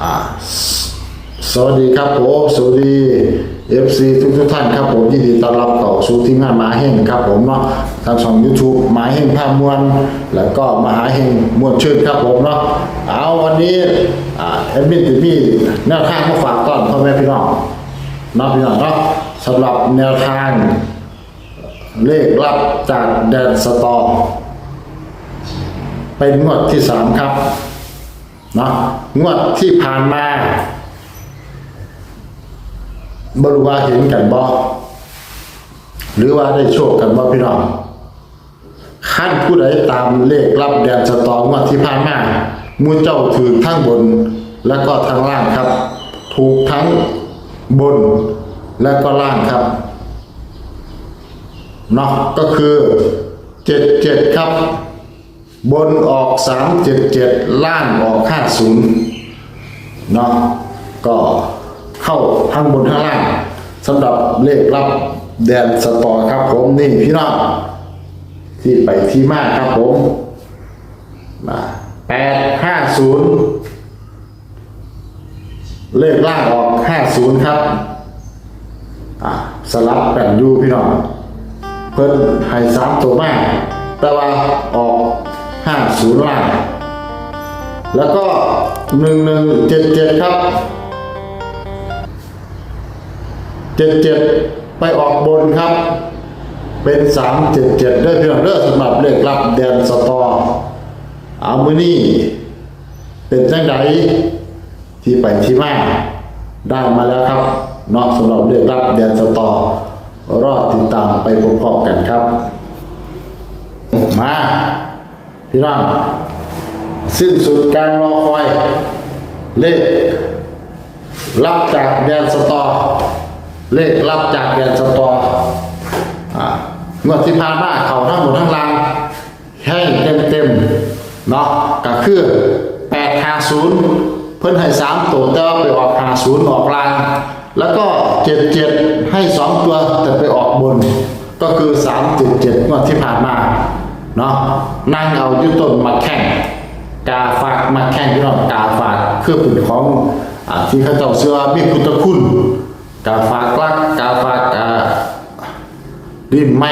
อ่าสวัสดีครับผมสวัสดี FC ทุกทุกท่านครับผมยินดีต้อนรับเข้าสู่ทีมงานมาแห่งครับผมเนาะทางช่อง YouTube มาแห่งภาพมวลแล้วก็มาหาแห่งมวลชื่นครับผมเนาะเอาวันนี้อ่าแอดมินติพี่แนวทางมาฝากต้อนพ่อแม่พี่น้องนะพี่น้องเนาะสำหรับแนวทาง เลขลับจากแดนสตอเป็นงวดที่สามครับ เนาะงวดที่ผ่านมาบรูว่าเห็นกันบ่หรือว่าได้โชคกันบ่พี่น้องขั้นผู้ใดตามเลขรับแดนสตองวดที่ผ่านมามูเจ้าถือทั้งบน และก็ทั้งล่างครับ ถูกทั้งบนและก็ล่างครับเนาะก็คือเจ็ดเจ็ดครับ บนออกสามเจ็ดเจ็ดล่างออกห้าศูนย์เนาะก็เข้าทั้งบนทั้งล่างสำหรับเลขรับแดนสตอครับผมนี่พี่น้องที่ไปที่มากครับผมมาแปดห้าศูนย์เลขล่างออกห้าศูนย์ครับอะสลับกันอยู่พี่น้องเพิ่นให้สามตัวมาก แต่ว่าออก ห้าศูนย์ล่าง แล้วก็หนึ่งหนึ่งเจ็ดเจ็ดครับเจ็ดเจ็ดไปออกบนครับ เป็นสามเจ็ดเจ็ดได้เพียงเลือกสำหรับเลขรับแดนสตออามือนี่เป็นจังไดที่ไปที่มาได้มาแล้วครับนอกสำหรับเลขรับแดนสตอรอดติดตามไปพร้อมๆกันครับ มา พี่น้องสิ้นสุดการรอคอย เลขรับจากแดนสตอ เลขรับจากแดนสตออ่างวดที่ผ่านมาเขาทั้งหมดทั้งรางให้เต็มเต็มเนาะก็คือแปดห้าศูนย์เพิ่นให้สามตัวแต่ว่าไปออกห้าศูนย์ออกราง แล้วก็เจ็ดเจ็ดให้สองตัวแต่ไปออกบน ก็คือสามเจ็ดเจ็ดงวดที่ผ่านมา เนาะนั่งเอายุต้นมาแข่งกาฝากมาแข่งพี่น้องกาฝากเครื่อเป็นของอที่เขาเจ้าเชื่อมีพุทธคุณกาฝากลักกาฝากดินไม่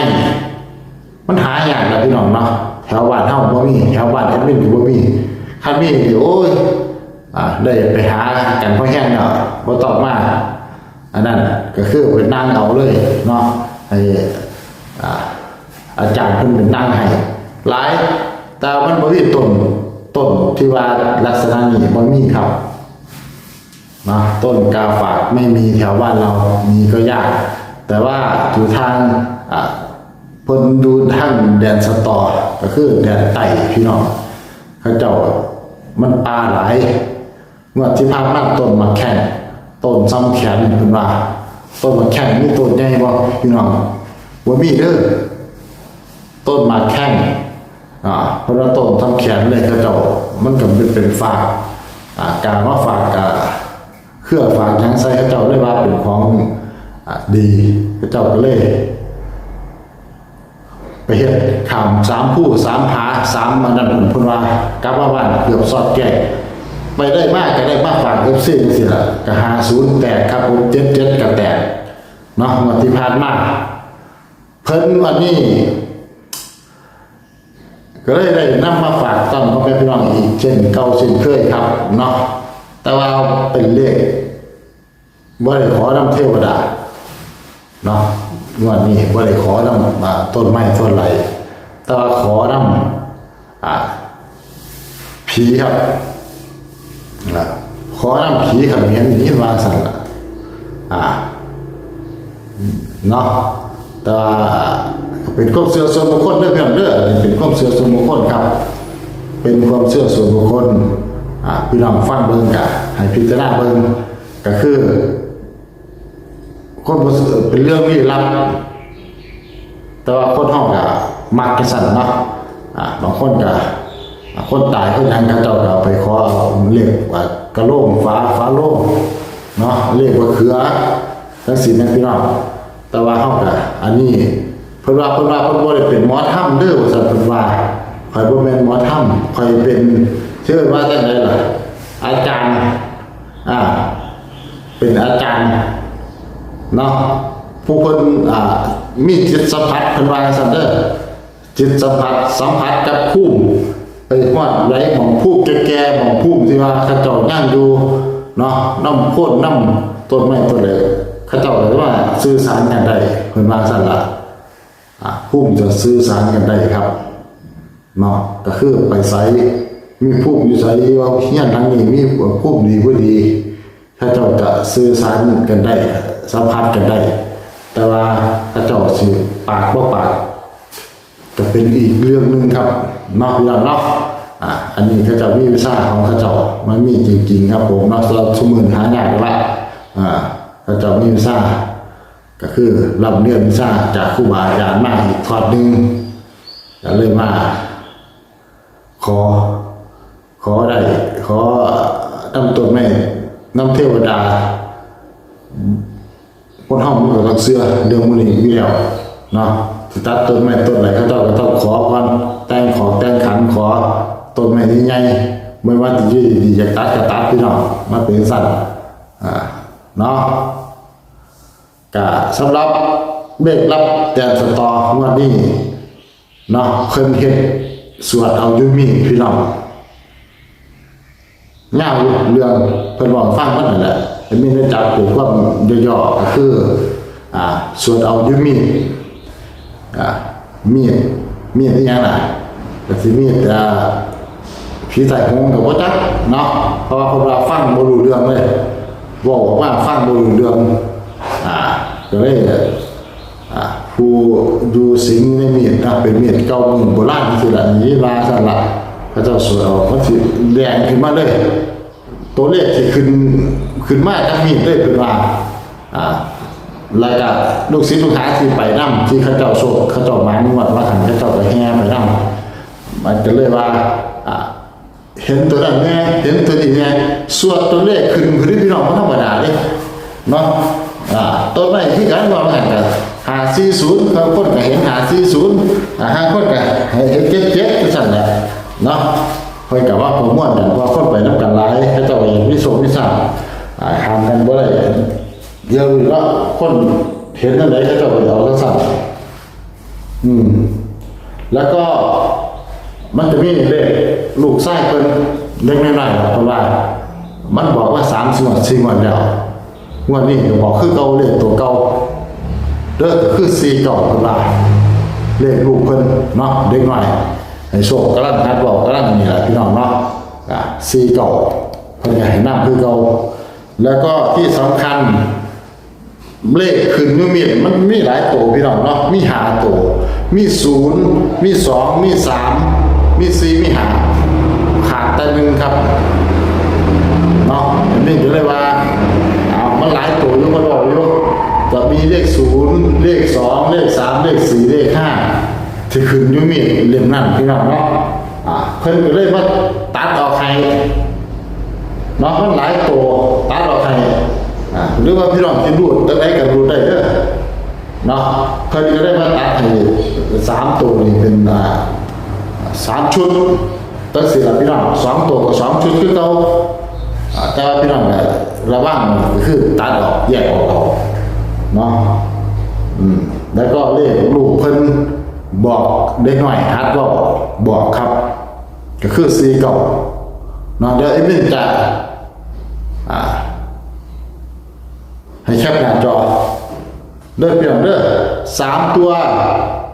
มันหาอย่างนะพี่น้องเนาะแถวบ้านเฮาบ่มีแถวบ้านแอดมินก็บ่มีถ้ามีนี่โอ้ยอ่าได้ไปหากันพอแห้งเนาะบ่ตองมาอันนั้นก็คือเป็นนางเอาเลยเนาะให้อ่า อาจารย์เพิ่นเป็นนางให้หลาย แต่มันบ่มีต้นต้นที่ว่าลักษณะนี้บ่มีครับนะต้นกาฝากไม่มีแถวบ้านเรามีก็ยาก แต่ว่าอยู่ทางอะเพิ่นดูทางแดนสตอก็คือแดนไต่พี่น้องเขาเจ้ามันปลาหลายเมื่อที่พามาต้นมาแข่งต้นซ้ำแขนเพิ่นว่าต้นมาแข่งมีต้นใหญ่บ่พี่น้องบ่มีเด้อ ต้นมาแข่งอ่าเพราะว่าต้นทำแขนเลยเขาเจ้ามันก็เป็นเป็นฝากอ่าการว่าฝากกะเครื่องฝากยังใส่เขาเจ้าเลยว่าเป็นของอะดีเขาเจ้าก็เลยไปเฮ็ดขามสามผู้สามผาสามมันนั่นพูดว่ากลับมาบ้านเกือบสอดแก่ไปได้มากก็ได้มากฝากเอฟซีสิละก็หาศูนย์แตกครับผมเจ็ดเจ็ดกับแตกเนาะวันที่ผ่านมาเพิ่นวันนี้ ก็เลยได้นำมาฝากต้อนพ่อแม่พี่น้องอีกเช่นเก่าเช่นเคยครับเนาะแต่ว่าเป็นเลขว่าได้ขอนำเทวดาเนาะงวันนี้ว่าได้ขอนำอ่าต้นไม้ต้นไหลแต่ว่าขอนำอ่าผีครับอ่าขอนำผีขันเห็นนี้วาสั่นละอ่าเนาะแต่ว่า เป็นความเชื่อส่วนบุคคลเด้อเพื่อนเด้อเป็นความเชื่อส่วนบุคคลครับ เป็นความเชื่อส่วนบุคคลอ่าพี่น้องฟังเบิ่งกะให้พิจารณาเบิ่งก็คือคนบ่เชื่อเป็นเรื่องลี้ลับแต่ว่าคนห้องก็มักจะสั่นเนาะอ่าบางคนก็คนตายเขายังเขาเจ้าก็เอาไปขอเรียกว่ากระโลงฟ้าฟ้าโลงเนาะเรียกว่าเขือทั้งสิ้นนพี่น้องแต่ว่าเฮาก็อันนี้ เพิ่นว่าเพิ่นว่าเพิ่นบ่ได้เป็นมอธรรมเด้อว่าซั่นเพิ่นว่าข่อยบ่แมนมอธรรมข่อยเป็นเชื่อว่าจังได๋ล่ะ อาจารย์อ่าเป็นอาจารย์เนาะผู้คนอ่ามีจิตสัมผัสเพิ่นว่าซั่นเด้อจิตสัมผัสสัมผัสกับภูมิไอ้พวกไรลของภูมิแก่ๆของผู้ที่ว่าขาจอาย่างอยู่เนาะน้ำพ่นน้ำต้นไม้ต้นเลยขาจอาเลยว่าสื่อสารกันได้เพิ่นว่าซั่นล่ะ อ่าภูมิจะสื่อสารกันได้ครับเนาะก็คือไปไสมีผู้อยู่ไสว่าเฮียนทางนี้มีผู้ดีบ่ดี ถ้าเจ้าจะสื่อสารกันได้สัมผัสกันได้ แต่ว่าถ้าเจ้าสิปากบ่ปากก็เป็นอีกเรื่องหนึ่งครับนาะพี่น้องนาะอะอันนี้เขาเจ้ามีวิชาของเขาเจ้ามันมีจริงๆครับผมเนาะเราสมือนหายากละอ่าเขาเจ้ามีวิชา ก็คือรับเรียนวิชาจากครูบาอาจารย์มาอีกทอดหนึ่งก็เลยมา ขอ ขอได้ ขอน้ำต้นไม้น้ำเทวดาคนห้องมันก็ต้องเสื้อเรื่องมันนี้มีแล้วเนาะสตัดต้นไม้ต้นไรเขาเจ้าก็ต้องขอก่อนแต่งขอแต่งขันขอต้นไม้ที่ใหญ่ไม่ว่าจะยืดดีอยากตัดก็ตัดพี่น้องมาเป็นสั้นอ่าเนาะ ก็สำหรับเบรกรับแต่สตองวันนี้เนาะเพิ่นเฮ็ดสวดเอายู่มีพี่น้องเงาเรื่องเพิ่นบอกฟังมันนั่นแหละมีได้จับตัวความย่อๆก็คืออ่าสวดเอายู่มีอ่ามีดมีดที่ยังล่ะก็สิมีดอ่าผีใส่หงกับบ่จักเนาะเพราะว่าพวกเราฟังบ่รู้เรื่องเลยบอกว่าฟังบ่รู้เรื่อง ก็เลยอ่าผู้ดูสิงในเมียดนะเป็นเมียดเก่าเมืองโบราณที่สุดนี้ลาสละพระเจ้าสวยเอาพระสิแดงขึ้นมาเลยตัวเลขที่ขึ้นขึ้นมาทั้งมีดเลยเป็นว่าอ่าแล้วก็ลูกศิษย์ลูกหาที่ไปนั่ที่เขาเจ้าโศกเขาเจ้าหมานวดว่าขันเขาเจ้าไปแห่ไปนั่มันก็เลยว่าอ่าเห็นตัวนั้นแน่เห็นตัวนี้แน่สวดตัวเลขขึ้นพื้นพี่น้องมันธรรมดาเลยเนาะ ตัวไหนที่กันว่ามันกันหาสี่ศูนย์บางคนก็เห็นหาสี่ศูนย์อ่าห้าคนก็เห็นเจ็ดเจ็ดก็สั่นแหละเนาะเพิ่นกับว่าผมม่วนกันว่าคนไปน้ำกันหลายเขาเจ้าเห็นวิสงวิสาอ่าทำกันบ่ได้เยอะอยู่แล้วคนเห็นนั่นไหนเขาเจ้าไปเอาก็สั่นอืม แล้วก็มันจะมีเลขลูกไส้เพิ่นเล็กน้อยๆเพราะว่า มันบอกว่าสามสิบวันสี่วันแล้ว งวันนี้ก็บอกคือเก่าเลขตัวเก่าเด้อคือสี่เก่าเพิ่นว่าเลขลูกเพิ่นเนาะเด็กน้อยให้โชคกำลังคัดบอกกำลังนี่แหละพี่น้องเนาะอะสี่เก่าเพิ่นอยากให้นำคือเก่าแล้วก็ที่สำคัญเลขขึ้นอยูมีมันมีหลายตัวพี่น้องเนาะมีหาตัวมีศูนย์มีสองมีสามมีสี่มีหาขาดแต่หนึ่งครับเนาะอันนี้ก็เลยว่าเอามันหลายตัวอยู่มันบอกอยู่จะมีเลขศูนย์เลขสองเลขสามเลขสี่เลขห้าที่ขึ้นอยูมีเล่ม นั่นพี่น้องเนาะอ่าเพิ่นก็เลยว่าตัดออกให้เนาะมันหลายตัวตัดออกให้อ่าหรือว่าพี่น้องที่รูดตั้งไหนก็รูดได้เด้อเนาะเพิ่นก็ได้มาตัดให้สามตัวนี่เป็นอ่าสามชุดตั้งสี่ละพี่น้องสองตัวกับสองชุดคือเก่าอ่าแต่ว่าพี่น้องเนี่ยระวังคือตัดออกแยกออกเอาเนาะอืมแล้วก็เลขลูกเพิ่น บอกเด็กหน่อยฮัดก็บอกครับ ก็คือสีเก่าเนาะเดี๋ยวไอ้มินจะอ่าให้แคปหน้าจอเด้อเปลี่ยนเด้อสามตัว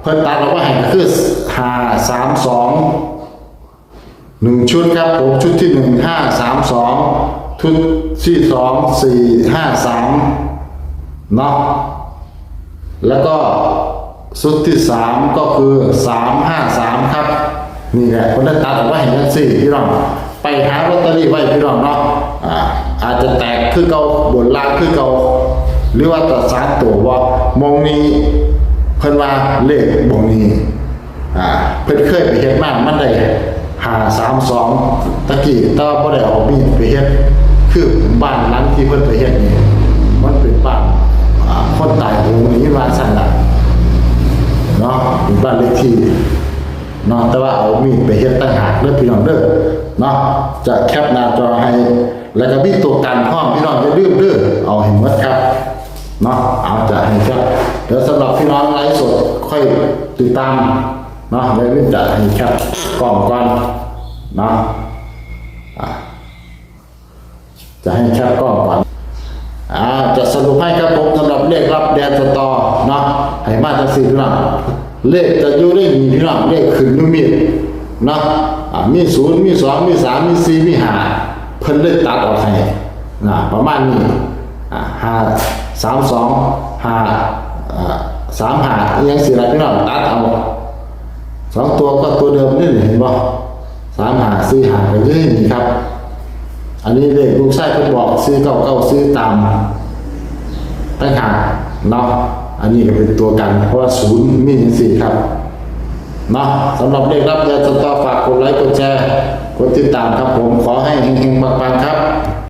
เพิ่นตัดออกมาให้ก็คือห้าสามสองหนึ่งชุดครับผมชุดที่หนึ่งห้าสามสองชุดที่สองสี่ห้าสามเนาะแล้วก็ ชุดที่สามก็คือสามห้าสามครับ นี่แหละคนได้ตัดออกมาเห็นกันสี่พี่น้อง ไปหาลอตเตอรี่ไว้พี่น้องเนาะอาอาจจะแตกคือเกาบนล่างคือเกาหรือว่าตัดสามตัวว่ามองนี้เพิ่นว่าเลขบงนี้อ่าเพิ่นเคยไปเฮ็ดมามันได้หาสามสองตะกี้ต่ว่าบ่ได้เอามีดไปเฮ็ดคือบ้านหลังที่เพิ่นไปเฮ็ดนี่มันเป็นบ้านคนตายหงนี้ว่าสั่นละ นาะบ้านเลขที่เนาะแต่ว่าเอามีดไปเฮ็ดต่างหากเด้อพี่น้องเด้อเนาะจะแคปหน้าจอให้ แล้วก็มีตัวกันพร้อมพี่น้องจะดื้อเด้อเอาให้หมดครับเนาะเอาจะให้แคปเดี๋ยวสำหรับพี่น้องไลฟ์สดค่อยติดตามเนาะเดี๋ยววินจะให้แคปกล้องก่อนเนาะจะให้แคปกล้องก่อนอ่าจะสรุปให้ครับผมสำหรับเลขรับแดนสตอเนาะให้มาทั้งสี่พี่น้อง เลขจะอยู่เลขมีพี่น้องเลขขึ้นอยูมีนะอ่ามีศูนย์มีสองมีสามมีสี่มีห้าเพิ่นเลยตัดออกให้นะประมาณนี้อ่าห้าสามสองห้าอ่าสามห้าอิหยังสี่ไรพี่น้องตัดเอาสองตัวก็ตัวเดิมนี่เห็นบ่สามหาสี่หาไปเรื่อยนี่ครับ อันนี้เลขลูกชายเพิ่นบอกซื้อเก้าเก้าซื้อตามตั้งหากเนาะ อันนี้ก็เป็นตัวกัน เพราะว่าศูนย์มีสี่ครับนะสำหรับเลขรับยาสตอฝากกดไลค์กดแชร์กดติดตามครับผมขอให้เฮงๆปังๆครับ